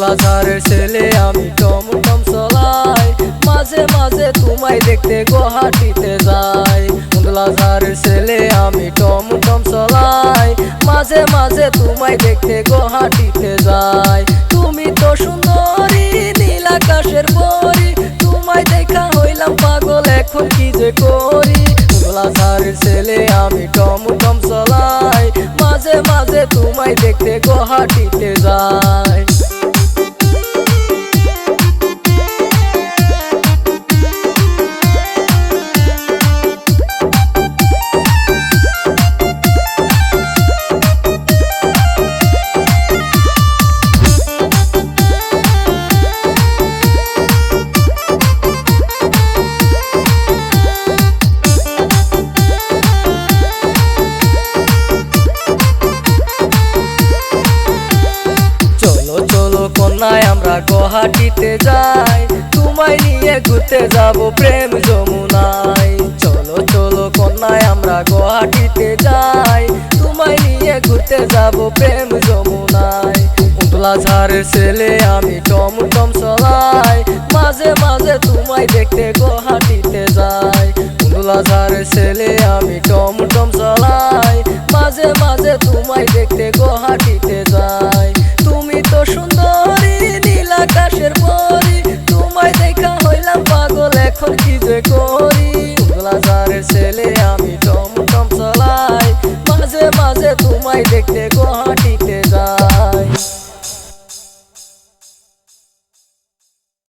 বাজারের ছেলে, আমি টমটম চলাই মাঝে মাঝে তোমায় দেখতে গুয়াহাটিতে যাই। বাজারের ছেলে, আমি টমটম চলাই মাঝে মাঝে তোমায় দেখতে গুয়াহাটিতে যাই। তুমি তো সুন্দরী, নীল আকাশের পরি। তোমায় দেখা হইলাম পাগল, এখন কি যে করি? বাজারের ছেলে, আমি টমটম চলাই মাঝে মাঝে তোমায় দেখতে গুয়াহাটিতে যায় আমরা গুয়াহাটিতে যাই, তোমায় নিয়ে ঘুরতে যাব প্রেম যমুনায়। চলো চলো কন্যায়, আমরা গুয়াহাটিতে যাই, তোমায় নিয়ে ঘুরতে যাব প্রেম যমুনায়। উতলা ঝাড়ের ছেলে, আমি টম টম চলাই মাঝে মাঝে তোমায় দেখতে গুয়াহাটিতে যাই। উতলা ঝাড়ের ছেলে, আমি টম টম চলাই মাঝে মাঝে এখন কি